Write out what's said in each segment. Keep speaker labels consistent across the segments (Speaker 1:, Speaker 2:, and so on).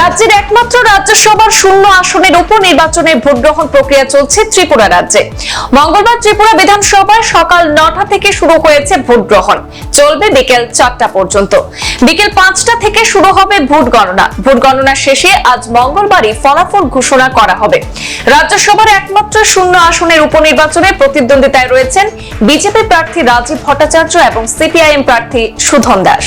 Speaker 1: রাজ্যের একমাত্র রাজ্যসভার শূন্য আসনের উপনির্বাচনের ভোট গ্রহণ প্রক্রিয়া চলছে ত্রিপুরা রাজ্যে। মঙ্গলবার ত্রিপুরা বিধানসভায় সকাল নটা থেকে শুরু হয়েছে ভোট গ্রহণ চলবে বিকেল চারটা পর্যন্ত। বিকেল পাঁচটা থেকে শুরু হবে ভোট গণনা। ভোট গণনা শেষে আজ মঙ্গলবারই ফলাফল ঘোষণা করা হবে। রাজ্যসভার একমাত্র শূন্য আসনের উপনির্বাচনে প্রতিদ্বন্দ্বিতায় রয়েছেন বিজেপি প্রার্থী রাজীব ভট্টাচার্য এবং সিপিআইএম প্রার্থী সুধন দাস।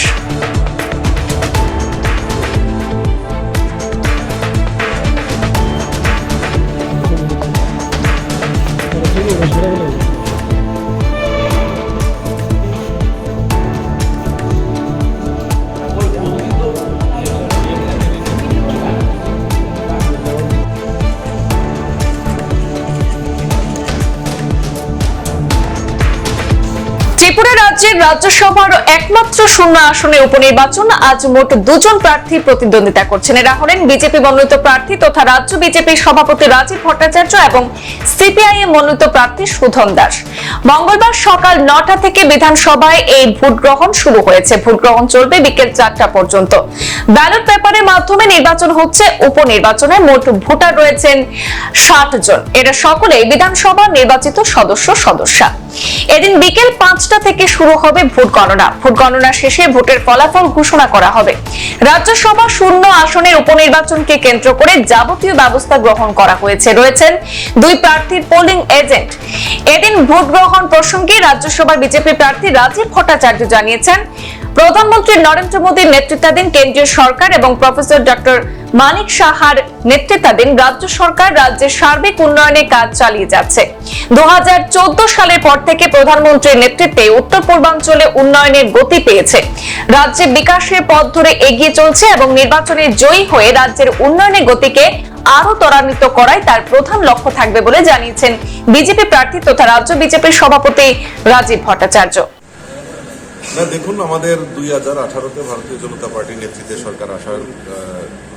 Speaker 1: ত্রিপুরা রাজ্যের রাজ্যসভার একমাত্র শূন্য আসনের উপনির্বাচন আজ মোট দুজন প্রার্থী প্রতিদ্বন্দ্বিতা করছেন। এরা হলেন বিজেপি মনোনীত প্রার্থী তথা রাজ্য বিজেপির সভাপতি রাজীব ভট্টাচার্য এবং সিপিআইএম মনোনীত প্রার্থী সুধন দাস। মঙ্গলবার সকাল নটা থেকে বিধানসভায় এই ভোট গ্রহণ শুরু হয়েছে। ভোট গ্রহণ চলবে বিকেল চারটা পর্যন্ত। ব্যালট পেপারের মাধ্যমে নির্বাচন হচ্ছে। উপনির্বাচনে মোট ভোটার রয়েছেন ষাট জন। এরা সকলেই বিধানসভা নির্বাচিত সদস্য সদস্যা এদিন বিকেল পাঁচটা থেকে শুরু হবে ভোট গণনা। ভোট গণনা শেষে ভোটের ফলাফল ঘোষণা করা হবে। রাজ্যসভা শূন্য আসনের উপনির্বাচনকে কেন্দ্র করে যাবতীয় ব্যবস্থা গ্রহণ করা হয়েছে। রয়েছেন দুই প্রার্থীর পোলিং এজেন্ট। এদিন ভোট গ্রহণ প্রসঙ্গে রাজ্যসভার বিজেপি প্রার্থী রাজীব ভট্টাচার্য জানিয়েছেন প্রধানমন্ত্রী নরেন্দ্র মোদীর নেতৃত্বাধীন কেন্দ্রীয় সরকার এবং প্রফেসর ডক্টর মানিক সাহার নেতৃত্বাধীন রাজ্য সরকার রাজ্যের সার্বিক উন্নয়নে কাজ চালিয়ে যাচ্ছে। দুহাজার চোদ্দ সালের পর থেকে প্রধানমন্ত্রীর নেতৃত্বে উত্তর পূর্বাঞ্চলে উন্নয়নের গতি পেয়েছে। রাজ্যে বিকাশের পথ ধরে এগিয়ে চলছে এবং নির্বাচনে জয়ী হয়ে রাজ্যের উন্নয়নের গতিকে আরও ত্বরান্বিত করাই তার প্রধান লক্ষ্য থাকবে বলে জানিয়েছেন বিজেপি প্রার্থী তথা রাজ্য বিজেপির সভাপতি রাজীব ভট্টাচার্য।
Speaker 2: না, দেখুন, আমাদের দুই হাজার আঠারোতে ভারতীয় জনতা পার্টির নেতৃত্বে সরকার আসার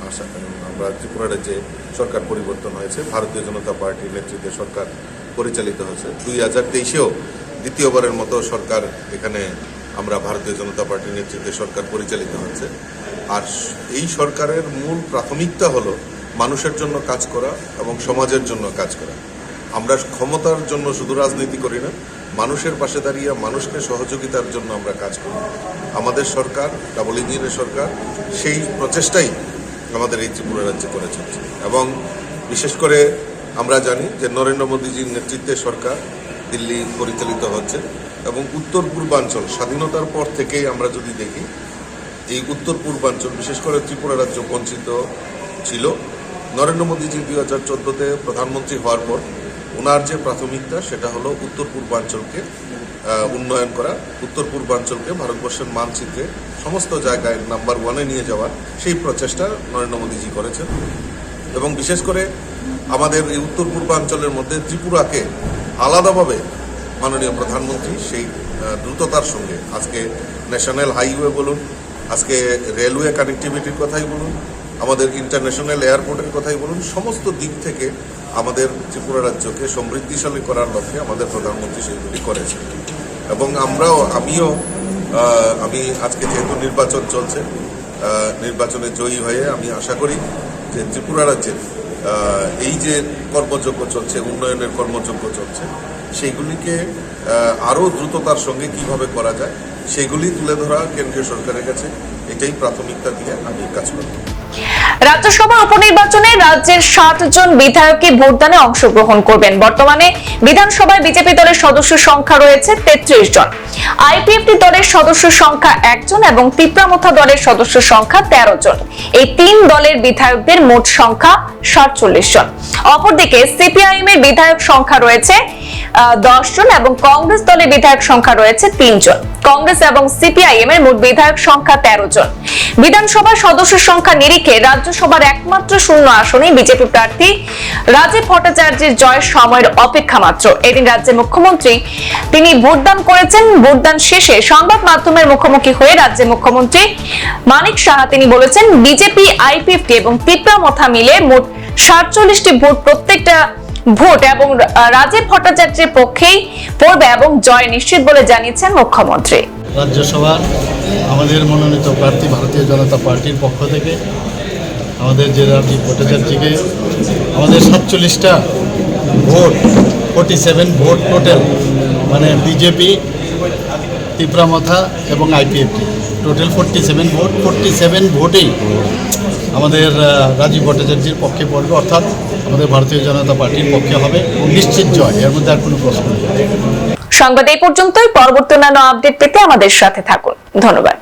Speaker 2: আশা আমরা ত্রিপুরা রাজ্যে সরকার পরিবর্তন হয়েছে, ভারতীয় জনতা পার্টির নেতৃত্বে সরকার পরিচালিত হয়েছে। দুই হাজার তেইশেও দ্বিতীয়বারের মতো সরকার এখানে আমরা ভারতীয় জনতা পার্টির নেতৃত্বে সরকার পরিচালিত হচ্ছে। আর এই সরকারের মূল প্রাথমিকতা হলো মানুষের জন্য কাজ করা এবং সমাজের জন্য কাজ করা। আমরা ক্ষমতার জন্য শুধু রাজনীতি করি না, মানুষের পাশে দাঁড়িয়ে মানুষকে সহযোগিতার জন্য আমরা কাজ করি। আমাদের সরকার, ডাবল ইঞ্জিনের সরকার, সেই প্রচেষ্টাই আমাদের এই ত্রিপুরা রাজ্যে করে চলছে। এবং বিশেষ করে আমরা জানি যে নরেন্দ্র মোদীজির নেতৃত্বে সরকার দিল্লি পরিচালিত হচ্ছে এবং উত্তর পূর্বাঞ্চল, স্বাধীনতার পর থেকেই আমরা যদি দেখি, এই উত্তর পূর্বাঞ্চল, বিশেষ করে ত্রিপুরা রাজ্য বঞ্চিত ছিল। নরেন্দ্র মোদীজি দুই হাজার চোদ্দোতে প্রধানমন্ত্রী হওয়ার পর ওনার যে প্রাথমিকতা, সেটা হলো উত্তর পূর্বাঞ্চলকে উন্নয়ন করা। উত্তর পূর্বাঞ্চলকে, ভারতবর্ষের মানচিত্রে সমস্ত জায়গায় নাম্বার ওয়ানে নিয়ে যাওয়ার সেই প্রচেষ্টা নরেন্দ্র মোদীজি করেছেন। এবং বিশেষ করে আমাদের এই উত্তর পূর্বাঞ্চলের মধ্যে ত্রিপুরাকে আলাদাভাবে মাননীয় প্রধানমন্ত্রী সেই দ্রুততার সঙ্গে, আজকে ন্যাশনাল হাইওয়ে বলুন, আজকে রেলওয়ে কানেক্টিভিটির কথাই বলুন আমাদের ইন্টারন্যাশনাল এয়ারপোর্টের কথাই বলুন, সমস্ত দিক থেকে আমাদের ত্রিপুরা রাজ্যকে সমৃদ্ধিশালী করার লক্ষ্যে আমাদের প্রধানমন্ত্রী সেগুলি করেছেন। এবং আমরাও, আমিও আমি আজকে যেহেতু নির্বাচন চলছে নির্বাচনে জয়ী হয়ে আমি আশা করি যে ত্রিপুরা রাজ্যের এই যে কর্মযজ্ঞ চলছে, উন্নয়নের কর্মযজ্ঞ চলছে, সেইগুলিকে আরও দ্রুততার সঙ্গে কীভাবে করা যায়, সেগুলি তুলে ধরা কেন্দ্রীয় সরকারের কাছে, এটাই প্রাথমিকতা দিয়ে আমি কাজ করব।
Speaker 1: রাজ্যসভা উপনির্বাচনে রাজ্যের ষাট জন বিধায়কই ভোটদানে অংশগ্রহণ করবেন। বর্তমানে বিধানসভায় বিজেপি দলের সদস্য সংখ্যা রয়েছে তেত্রিশ জন। আইপিএফটি দলের সদস্য সংখ্যা একজন এবং তিপ্রামথা দলের সদস্য সংখ্যা তেরো জন। এই তিন দলের বিধায়কদের মোট সংখ্যা সাতচল্লিশ জন। অপরদিকে সিপিআইএম এর বিধায়ক সংখ্যা রয়েছে জন এবং কংগ্রেস দলের বিধায়ক সংখ্যা রয়েছে তিনজন। কংগ্রেস এবং সিপিআইএম এর মোট বিধায়ক সংখ্যা তেরো জন। বিধানসভার সদস্য সংখ্যা নিরিখে রাজ্যসভার একমাত্র শূন্য আসনে বিজেপি প্রার্থী রাজীব ভট্টাচার্যের জয়ের সময়ের অপেক্ষা মাত্র। এদিন রাজ্যের মুখ্যমন্ত্রী তিনি ভোটদান করেছেন। ভোটদান শেষে সংবাদ মাধ্যমের মুখোমুখি হয়ে রাজ্যের মুখ্যমন্ত্রী মানিক সাহা তিনি বলেছেন, বিজেপি, আইপিএফটি এবং তিপ্রামথা মিলে মোট সাতচল্লিশটি ভোট প্রত্যেকটা ভোট এবং রাজীব ভট্টাচার্যের পক্ষেই পড়বে এবং জয় নিশ্চিত বলে জানিয়েছেন মুখ্যমন্ত্রী।
Speaker 3: রাজ্যসভার আমাদের মনোনীত প্রার্থী ভারতীয় জনতা পার্টির পক্ষ থেকে আমাদের যে রাজীব ভট্টাচার্যকে আমাদের সাতচল্লিশটা vote forty seven vote total মানে বিজেপি তিপ্রামথা এবং IPFT total forty seven vote forty seven ভোটেই আমাদের রাজীব ভট্টাচার্যের পক্ষে পড়বে, অর্থাৎ আমাদের ভারতীয় জনতা পার্টির পক্ষে হবে। নিশ্চিত জয়, এর মধ্যে আর কোনো প্রশ্ন নেই।
Speaker 1: সংবাদ এই পর্যন্তই। পরবর্তী অন্যান্য আপডেট পেতে আমাদের সাথে থাকুন। ধন্যবাদ।